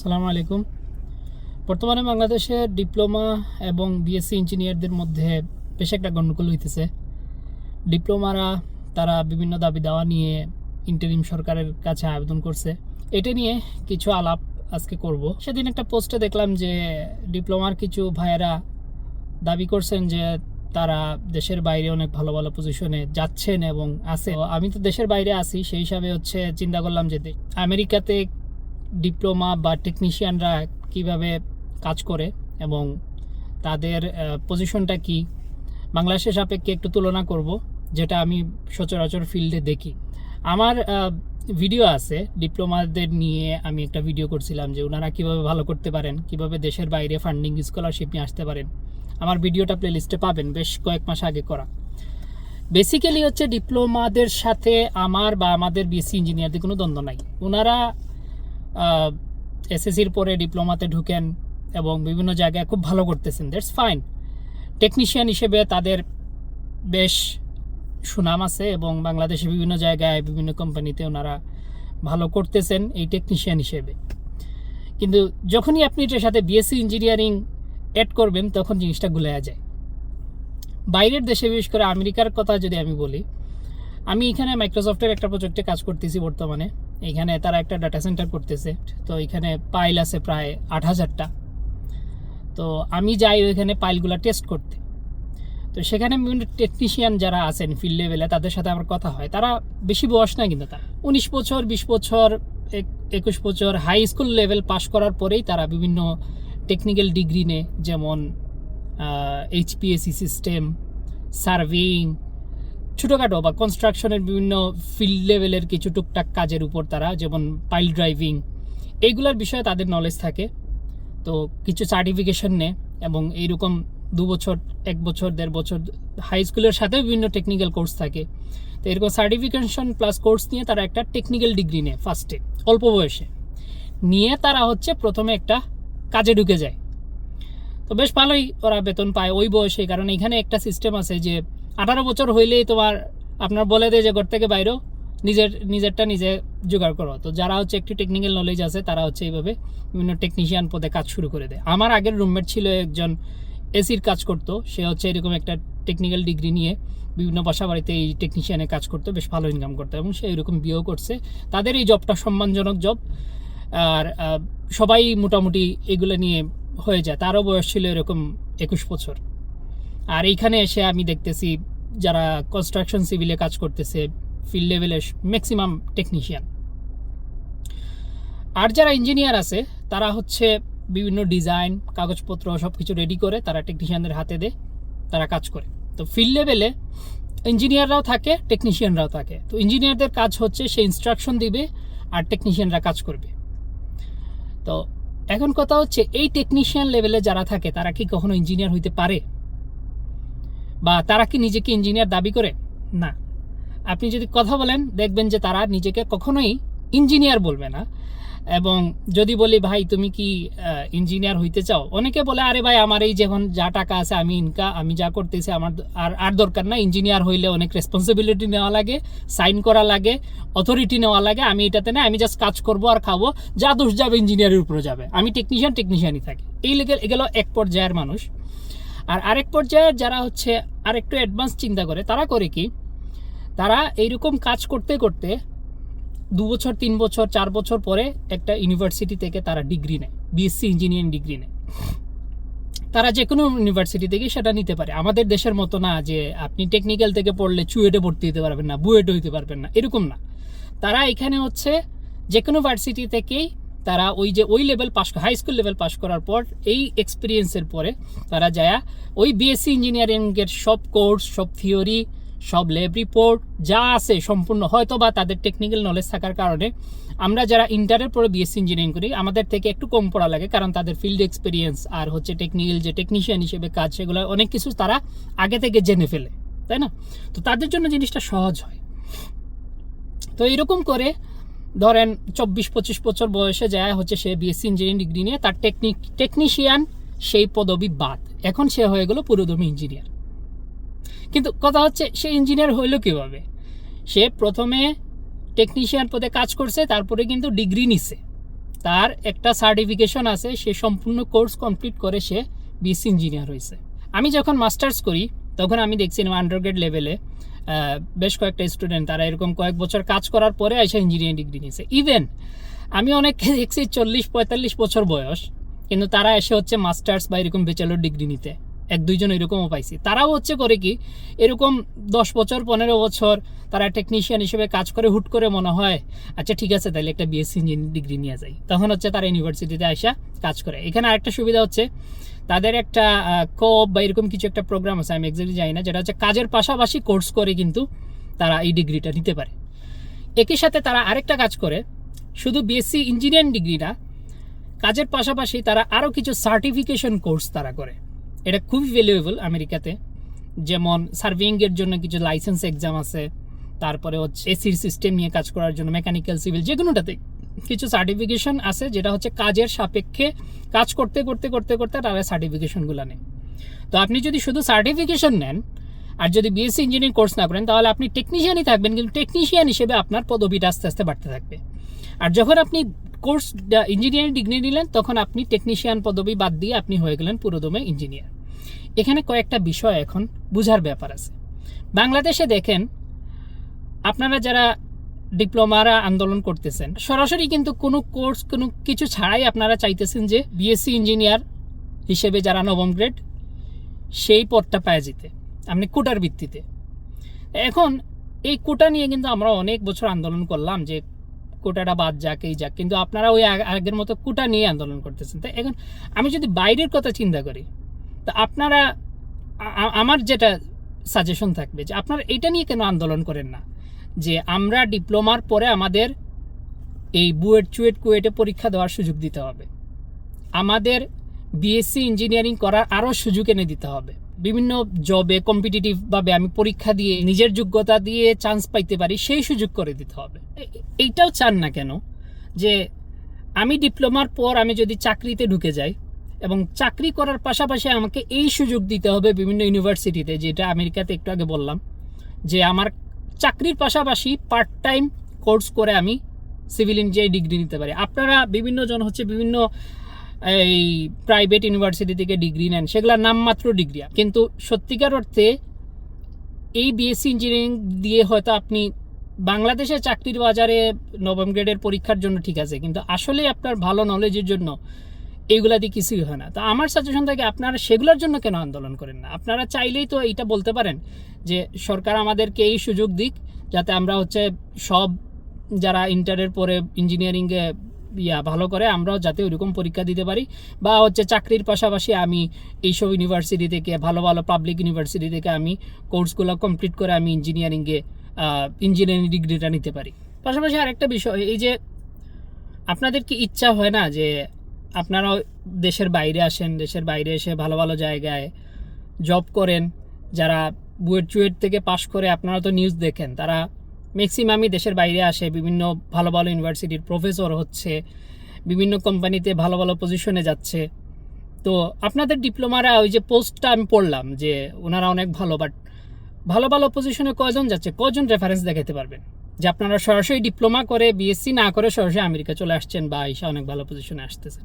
সালামু আলাইকুম। বর্তমানে বাংলাদেশে ডিপ্লোমা এবং বিএসসি ইঞ্জিনিয়ারদের মধ্যে বেশ একটা গণ্ডগোল হইতেছে। ডিপ্লোমারা তারা বিভিন্ন দাবি দাওয়া নিয়ে ইন্টারিম সরকারের কাছে আবেদন করছে। এটা নিয়ে কিছু আলাপ আজকে করব। সেদিন একটা পোস্টে দেখলাম যে ডিপ্লোমার কিছু ভাইয়েরা দাবি করছেন যে তারা দেশের বাইরে অনেক ভালো ভালো পজিশনে যাচ্ছেন এবং আছে। আমি তো দেশের বাইরে আছি, সেই হিসাবে হচ্ছে চিন্তা করলাম যে আমেরিকাতে ডিপ্লোমা বা টেকনিশিয়ানরা কীভাবে কাজ করে এবং তাদের পজিশনটা কি? বাংলাদেশের সাপেক্ষে একটু তুলনা করব, যেটা আমি সচরাচর ফিল্ডে দেখি। আমার ভিডিও আছে, ডিপ্লোমাদের নিয়ে আমি একটা ভিডিও করছিলাম যে ওনারা কীভাবে ভালো করতে পারেন, কীভাবে দেশের বাইরে ফান্ডিং স্কলারশিপ নিয়ে আসতে পারেন। আমার ভিডিওটা প্লেলিস্টে পাবেন, বেশ কয়েক মাস আগে করা। বেসিক্যালি হচ্ছে ডিপ্লোমাদের সাথে আমার বা আমাদের বিএসসি ইঞ্জিনিয়ারদের কোনো দ্বন্দ্ব নাই। ওনারা এসএসসির পরে ডিপ্লোমাতে ঢুকেন এবং বিভিন্ন জায়গায় খুব ভালো করতেছেন। দ্যাটস ফাইন টেকনিশিয়ান হিসেবে তাদের বেশ সুনাম আছে এবং বাংলাদেশে বিভিন্ন জায়গায়, বিভিন্ন কোম্পানিতে ওনারা ভালো করতেছেন এই টেকনিশিয়ান হিসেবে। কিন্তু যখনই আপনি এটার সাথে বিএসসি ইঞ্জিনিয়ারিং অ্যাড করবেন, তখন জিনিসটা গুলায়া যায়। বাইরের দেশে, বিশেষ করে আমেরিকার কথা যদি আমি বলি, আমি এখানে মাইক্রোসফটের একটা প্রজেক্টে কাজ করতেছি বর্তমানে। এখানে তারা একটা ডাটা সেন্টার করতেছে। তো এখানে পাইল আছে প্রায় আট হাজারটা। তো আমি যাই ওইখানে পাইলগুলো টেস্ট করতে। তো সেখানে বিভিন্ন টেকনিশিয়ান যারা আছেন ফিল্ড লেভেলে তাদের সাথে আমার কথা হয়। তারা বেশি বয়স না কিন্তু তারা। উনিশ বছর, বিশ বছর, এক- একুশ বছর হাই স্কুল লেভেল পাশ করার পরেই তারা বিভিন্ন টেকনিক্যাল ডিগ্রি নেয় যেমন এইচপিএসসি সিস্টেম সার্ভেইং ছোটোখাটো বা কনস্ট্রাকশনের বিভিন্ন ফিল্ড লেভেলের কিছু টুকটাক কাজের উপর তারা যেমন পাইল ড্রাইভিং এইগুলোর বিষয়ে তাদের নলেজ থাকে। তো কিছু সার্টিফিকেশন নেয় এবং এইরকম দু বছর, এক বছর, দেড় বছর হাই স্কুলের সাথেও বিভিন্ন টেকনিক্যাল কোর্স থাকে। তো এরকম সার্টিফিকেশন প্লাস কোর্স নিয়ে তারা একটা টেকনিক্যাল ডিগ্রি নেয় ফার্স্টে অল্প বয়সে। নিয়ে তারা হচ্ছে প্রথমে একটা কাজে ঢুকে যায়। তো বেশ ভালোই ওরা বেতন পায় ওই বয়সে, কারণ এখানে একটা সিস্টেম আছে যে আঠারো বছর হইলেই তোমার আপনার বলে দেয় যে ঘর থেকে বাইরেও নিজের, নিজেরটা নিজে জোগাড় করো। তো যারা হচ্ছে একটু টেকনিক্যাল নলেজ আছে, তারা হচ্ছে এইভাবে বিভিন্ন টেকনিশিয়ান পদে কাজ শুরু করে দেয়। আমার আগের রুমমেট ছিল একজন এসির কাজ করতো, সে হচ্ছে এরকম একটা টেকনিক্যাল ডিগ্রি নিয়ে বিভিন্ন বাসা বাড়িতে এই টেকনিশিয়ানে কাজ করতো, বেশ ভালো ইনকাম করতো এবং সে এরকম বিয়েও করছে। তাদের এই জবটা সম্মানজনক জব আর সবাই মোটামুটি এগুলো নিয়ে হয়ে যায়। তারও বয়স ছিল এরকম একুশ বছর। আর এইখানে এসে আমি দেখতেছি যারা কনস্ট্রাকশন সিভিলে কাজ করতেছে ফিল্ড লেভেলের ম্যাক্সিমাম টেকনিশিয়ান আর যারা ইঞ্জিনিয়ার আছে, তারা হচ্ছে বিভিন্ন ডিজাইন কাগজপত্র সব কিছু রেডি করে তারা টেকনিশিয়ানদের হাতে দেয় তারা কাজ করে। তো ফিল্ড লেভেলে ইঞ্জিনিয়াররাও থাকে টেকনিশিয়ানরাও থাকে। তো ইঞ্জিনিয়ারদের কাজ হচ্ছে সে ইনস্ট্রাকশন দিবে আর টেকনিশিয়ানরা কাজ করবে। তো এখন কথা হচ্ছে, এই টেকনিশিয়ান লেভেলে যারা থাকে, তারা কি কখনো ইঞ্জিনিয়ার হইতে পারে? বা তারা কি নিজেকে ইঞ্জিনিয়ার দাবি করে? না। আপনি যদি কথা বলেন, দেখবেন যে তারা নিজেকে কখনোই ইঞ্জিনিয়ার বলবে না। এবং যদি বলি, ভাই, তুমি কি ইঞ্জিনিয়ার হইতে চাও? অনেকে বলে, আরে ভাই, আমার এই যখন যা টাকা আছে, আমি ইনকা আমি যা করতেছি, আমার আর আর দরকার না ইঞ্জিনিয়ার হইলে অনেক রেসপন্সিবিলিটি নেওয়া লাগে সাইন করা লাগে অথরিটি নেওয়া লাগে। আমি এটাতে না আমি জাস্ট কাজ করব আর খাব। যা দোষ যাবে ইঞ্জিনিয়ারের উপরে যাবে। আমি টেকনিশিয়ান টেকনিশিয়ানই থাকি। এই লেগে এগুলো এক পর্যায়ের মানুষ। আর আরেক পর্যায়ে যারা হচ্ছে আরেকটু অ্যাডভান্স চিন্তা করে, তারা করে কি? তারা এইরকম কাজ করতে করতে দু বছর, তিন বছর, চার বছর পরে একটা ইউনিভার্সিটি থেকে তারা ডিগ্রি নেয় বিএসসি ইঞ্জিনিয়ারিং ডিগ্রি নেয়। তারা যে কোনো ইউনিভার্সিটি থেকে সেটা নিতে পারে। আমাদের দেশের মতো না যে আপনি টেকনিক্যাল থেকে পড়লে চুয়েটে ভর্তি হতে পারবেন না, বুয়েটে হইতে পারবেন না, এরকম না। তারা এখানে হচ্ছে যে কোনো ভার্সিটি থেকেই তারা ওই যে ওই level pass high school level pass করার পর এই এক্সপিরিয়েন্সের পরে তারা যায়, ওই বিএসসি ইঞ্জিনিয়ারিংয়ের সব কোর্স সব থিওরি সব ল্যাব রিপোর্ট যা আছে সম্পূর্ণ হয়তো বা তাদের টেকনিক্যাল নলেজ থাকার কারণে আমরা যারা ইন্টারের পরে বিএসসি ইঞ্জিনিয়ারিং করি, আমাদের থেকে একটু কম পড়া লাগে কারণ তাদের ফিল্ড এক্সপিরিয়েন্স আর হচ্ছে টেকনিক্যাল যে টেকনিশিয়ান হিসেবে কাজ সেগুলো অনেক কিছু তারা আগে থেকে জেনে ফেলে, তাই না? তো তাদের জন্য জিনিসটা সহজ হয়। তো এরকম করে ধরেন চব্বিশ, পঁচিশ বছর বয়সে যায় হচ্ছে সে বিএসসি ইঞ্জিনিয়ারিং ডিগ্রি নিয়ে, তার টেকনিক টেকনিশিয়ান সেই পদবি বাদ। এখন সে হয়ে গেল পুরোদমী ইঞ্জিনিয়ার কিন্তু কথা হচ্ছে, সে ইঞ্জিনিয়ার হইল কীভাবে? সে প্রথমে টেকনিশিয়ান পদে কাজ করছে, তারপরে কিন্তু ডিগ্রি নিছে। তার একটা সার্টিফিকেশন আছে, সে সম্পূর্ণ কোর্স কমপ্লিট করে সে বিএসসি ইঞ্জিনিয়ার হয়েছে আমি যখন মাস্টার্স করি, তখন আমি দেখছিলাম আন্ডারগ্রেড লেভেলে বেশ কয়েকটা স্টুডেন্ট তারা এরকম কয়েক বছর কাজ করার পরে এসে ইঞ্জিনিয়ারিং ডিগ্রি নিয়েছে ইভেন আমি অনেককে দেখছি চল্লিশ পঁয়তাল্লিশ বছর বয়স, কিন্তু তারা এসে হচ্ছে মাস্টার্স বা এরকম ব্যাচেলর ডিগ্রি নিতে। এক দুইজন এরকমও পাইছি। তারাও হচ্ছে করে কি, এরকম দশ বছর, পনেরো বছর তারা টেকনিশিয়ান হিসেবে কাজ করে, হুট করে মনে হয় আচ্ছা ঠিক আছে তাহলে একটা বিএসসি ইঞ্জিনিয়ারিং ডিগ্রি নিয়ে যাই। তখন হচ্ছে তারা ইউনিভার্সিটিতে আসা কাজ করে। এখানে আরেকটা সুবিধা হচ্ছে, তাদের একটা কোপ বা এরকম কিছু একটা প্রোগ্রাম আছে, আমি এক্সাক্টলি জানি না, যেটা হচ্ছে কাজের পাশাপাশি কোর্স করে কিন্তু তারা এই ডিগ্রিটা নিতে পারে। একই সাথে তারা আরেকটা কাজ করে, শুধু বিএসসি ইঞ্জিনিয়ারিং ডিগ্রি না, কাজের পাশাপাশি তারা আরও কিছু সার্টিফিকেশন কোর্স তারা করে। এটা খুবই ভ্যালুয়েবল আমেরিকাতে। যেমন সার্ভিংয়ের জন্য কিছু লাইসেন্স এক্সাম আছে, তারপরে হচ্ছে এসির সিস্টেম নিয়ে কাজ করার জন্য মেকানিক্যাল সিভিল যে কোনোটাতে কিছু সার্টিফিকেশন আছে যেটা হচ্ছে কাজের সাপেক্ষে কাজ করতে করতে করতে করতে তারা সার্টিফিকেশনগুলো নেয়। তো আপনি যদি শুধু সার্টিফিকেশন নেন আর যদি বিএসসি ইঞ্জিনিয়ারিং কোর্স না করেন, তাহলে আপনি টেকনিশিয়ানই থাকবেন, কিন্তু টেকনিশিয়ান হিসেবে আপনার পদবিটা আস্তে আস্তে বাড়তে থাকবে। আর যখন আপনি কোর্স ইঞ্জিনিয়ারিং ডিগ্রি নিলেন, তখন আপনি টেকনিশিয়ান পদবি বাদ দিয়ে আপনি হয়ে গেলেন পুরোদমে ইঞ্জিনিয়ার এখানে কয়েকটা বিষয় এখন বুঝার ব্যাপার আছে। বাংলাদেশে দেখেন, আপনারা যারা ডিপ্লোমারা আন্দোলন করতেছেন, সরাসরি কিন্তু কোনো কোর্স, কোনো কিছু ছাড়াই আপনারা চাইতেছেন যে বিএসসি ইঞ্জিনিয়ার হিসেবে যারা নবম গ্রেড সেই পদটা পায় যেতে আপনি কোটার ভিত্তিতে। এখন এই কোটা নিয়ে কিন্তু আমরা অনেক বছর আন্দোলন করলাম যে কোটাটা বাদ যাক, এই যাক। কিন্তু আপনারা ওই আগ- আগের মতো কোটা নিয়ে আন্দোলন করতেছেন। তাই এখন আমি যদি বাইরের কথা চিন্তা করি তা আপনারা আমার যেটা সাজেশন থাকবে যে আপনারা এটা নিয়ে কেন আন্দোলন করেন না? যে আমরা ডিপ্লোমার পরে আমাদের এই বুয়েট চুয়েট কুয়েটে পরীক্ষা দেওয়ার সুযোগ দিতে হবে। আমাদের বিএসসি ইঞ্জিনিয়ারিং করার আরও সুযোগ এনে দিতে হবে। বিভিন্ন জবে কম্পিটিটিভভাবে আমি পরীক্ষা দিয়ে নিজের যোগ্যতা দিয়ে চান্স পাইতে পারি, সেই সুযোগ করে দিতে হবে। এইটাও চান না কেন? যে আমি ডিপ্লোমার পর আমি যদি চাকরিতে ঢুকে যাই এবং চাকরি করার পাশাপাশি আমাকে এই সুযোগ দিতে হবে বিভিন্ন ইউনিভার্সিটিতে যেটা আমেরিকাতে একটু আগে বললাম, যে আমার চাকরির পাশাপাশি পার্ট টাইম কোর্স করে আমি সিভিল ইঞ্জিনিয়ারিং ডিগ্রি নিতে পারি। আপনারা বিভিন্ন জন হচ্ছে বিভিন্ন, এই প্রাইভেট ইউনিভার্সিটি থেকে ডিগ্রি নেন, সেগুলোর নামমাত্র ডিগ্রি কিন্তু সত্যিকার অর্থে এই বিএসসি ইঞ্জিনিয়ারিং দিয়ে হয়তো আপনি বাংলাদেশের চাকরির বাজারে নবম গ্রেডের পরীক্ষার জন্য ঠিক আছে, কিন্তু আসলে আপনার ভালো নলেজের জন্য এইগুলা দিয়ে কিছুই হয় না। তো আমার সাজেশন থাকে, আপনারা সেগুলোর জন্য কেন আন্দোলন করেন না? আপনারা চাইলেই তো এইটা বলতে পারেন যে, সরকার আমাদেরকে এই সুযোগ দিক যাতে আমরা হচ্ছে সব যারা ইন্টারের পরে ইঞ্জিনিয়ারিংয়ে ইয়া ভালো করে, আমরাও যাতে ওইরকম পরীক্ষা দিতে পারি। বা হচ্ছে চাকরির পাশাপাশি আমি এইসব ইউনিভার্সিটি থেকে, ভালো ভালো পাবলিক ইউনিভার্সিটি থেকে আমি কোর্সগুলো কমপ্লিট করে আমি ইঞ্জিনিয়ারিংয়ে ইঞ্জিনিয়ারিং ডিগ্রিটা নিতে পারি। পাশাপাশি আরেকটা বিষয়, এই যে আপনাদের কি ইচ্ছা হয় না যে আপনারাও দেশের বাইরে আসেন, দেশের বাইরে এসে ভালো ভালো জায়গায় জব করেন, যারা বুয়েট চুয়েট থেকে পাশ করে আপনারা তো নিউজ দেখেন, তারা ম্যাক্সিমামই দেশের বাইরে আসে, বিভিন্ন ভালো ভালো ইউনিভার্সিটির প্রফেসর হচ্ছে, বিভিন্ন কোম্পানিতে ভালো ভালো পজিশনে যাচ্ছে। তো আপনাদের ডিপ্লোমারা ওই যে পোস্টটা আমি পড়লাম যে ওনারা অনেক ভালো বাট ভালো ভালো পজিশনে কজন যাচ্ছে? কজন রেফারেন্স দেখাতে পারবেন? যে আপনারা সরাসরি ডিপ্লোমা করে বিএসসি না করে সরাসরি আমেরিকা চলে আসছেন বা এসে অনেক ভালো পজিশনে আসতেছেন।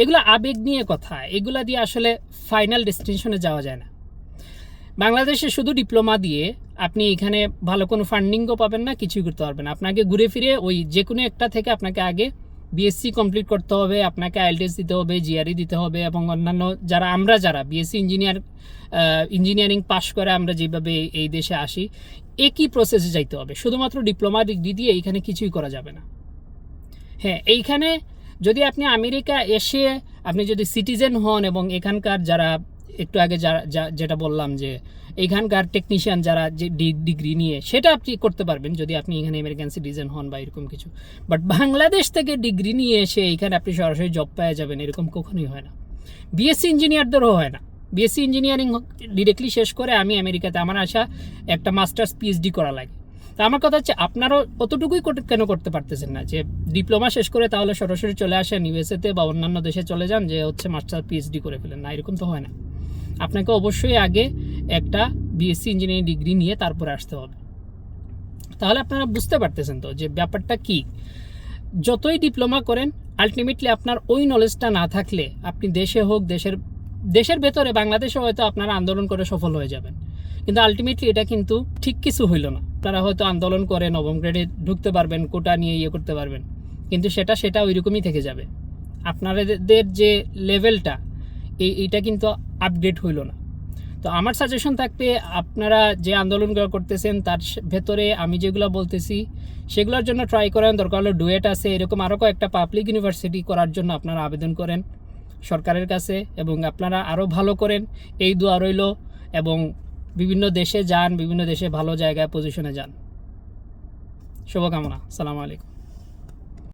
এগুলো আবেগ নিয়ে কথা, এগুলো দিয়ে আসলে ফাইনাল ডেস্টিনেশনে যাওয়া যায় না। বাংলাদেশে শুধু ডিপ্লোমা দিয়ে আপনি এখানে ভালো কোনো ফান্ডিংও পাবেন না, কিছুই করতে পারবেন আপনাকে ঘুরে ফিরে ওই যে কোনো একটা থেকে আপনাকে আগে বিএসসি কমপ্লিট করতে হবে, আপনাকে আইএলটিএস দিতে হবে জিআরই দিতে হবে এবং অন্যান্য যারা, আমরা যারা বিএসসি ইঞ্জিনিয়ার ইঞ্জিনিয়ারিং পাশ করে আমরা যেভাবে এই দেশে আসি একই প্রসেসে যাইতে হবে? শুধুমাত্র ডিপ্লোমা ডিগ্রি দিয়ে এইখানে কিছুই করা যাবে না। হ্যাঁ এইখানে যদি আপনি আমেরিকা এসে আপনি যদি সিটিজেন হন এবং এখানকার যারা একটু আগে যা- যেটা বললাম যে এখানকার টেকনিশিয়ান যারা যে ডিগ্রি নিয়ে, সেটা আপনি করতে পারবেন যদি আপনি এখানে আমেরিকান সিটিজেন হন বা এরকম কিছু। বাট বাংলাদেশ থেকে ডিগ্রি নিয়ে এসে এখানে আপনি সরাসরি জব পেয়ে যাবেন, এরকম কখনোই হয় না। বিএসসি ইঞ্জিনিয়ারদেরও হয় না। বিএসসি ইঞ্জিনিয়ারিং ডিরেক্টলি শেষ করে আমি আমেরিকাতে আমার আসা একটা মাস্টার্স পিএইচডি করা লাগে। তা আমার কথা হচ্ছে, আপনারও অতটুকুই কেন করতে পারতেছেন না? যে ডিপ্লোমা শেষ করে তাহলে সরাসরি চলে আসেন ইউএসএতে বা অন্যান্য দেশে চলে যান, যে হচ্ছে মাস্টার পিএইচডি করে ফেলেন। না, এরকম তো হয় না। আপনাকে অবশ্যই আগে একটা বিএসসি ইঞ্জিনিয়ারিং ডিগ্রি নিয়ে তারপরে আসতে হবে। তাহলে আপনারা বুঝতে পারতেছেন তো যে ব্যাপারটা কি? যতই ডিপ্লোমা করেন আলটিমেটলি আপনার ওই নলেজটা না থাকলে আপনি দেশে হোক, দেশের দেশের ভেতরে, বাংলাদেশে হয়তো আপনারা আন্দোলন করে সফল হয়ে যাবেন। কিন্তু আলটিমেটলি এটা কিন্তু ঠিক কিছু হইল না। আপনারা হয়তো আন্দোলন করে, নবম গ্রেডে ঢুকতে পারবেন, কোটা নিয়ে ইয়ে করতে পারবেন। কিন্তু সেটা সেটা ওই রকমই থেকে যাবে। আপনাদের যে লেভেলটা এই, এইটা কিন্তু আপগ্রেড হইল না। তো আমার সাজেশন থাকবে আপনারা যে আন্দোলনগুলো করতেছেন, তার ভেতরে আমি যেগুলো বলতেছি, সেগুলোর জন্য ট্রাই করেন। দরকার হলে ডুয়েট আছে, এরকম আরও কয়েকটা পাবলিক ইউনিভার্সিটি করার জন্য আপনারা আবেদন করেন সরকারের কাছে এবং আপনারা আরও ভালো করেন। এই দোয়া রইল এবং বিভিন্ন দেশে যান, বিভিন্ন দেশে ভালো জায়গায় পজিশনে যান। শুভকামনা। সালামু আলাইকুম।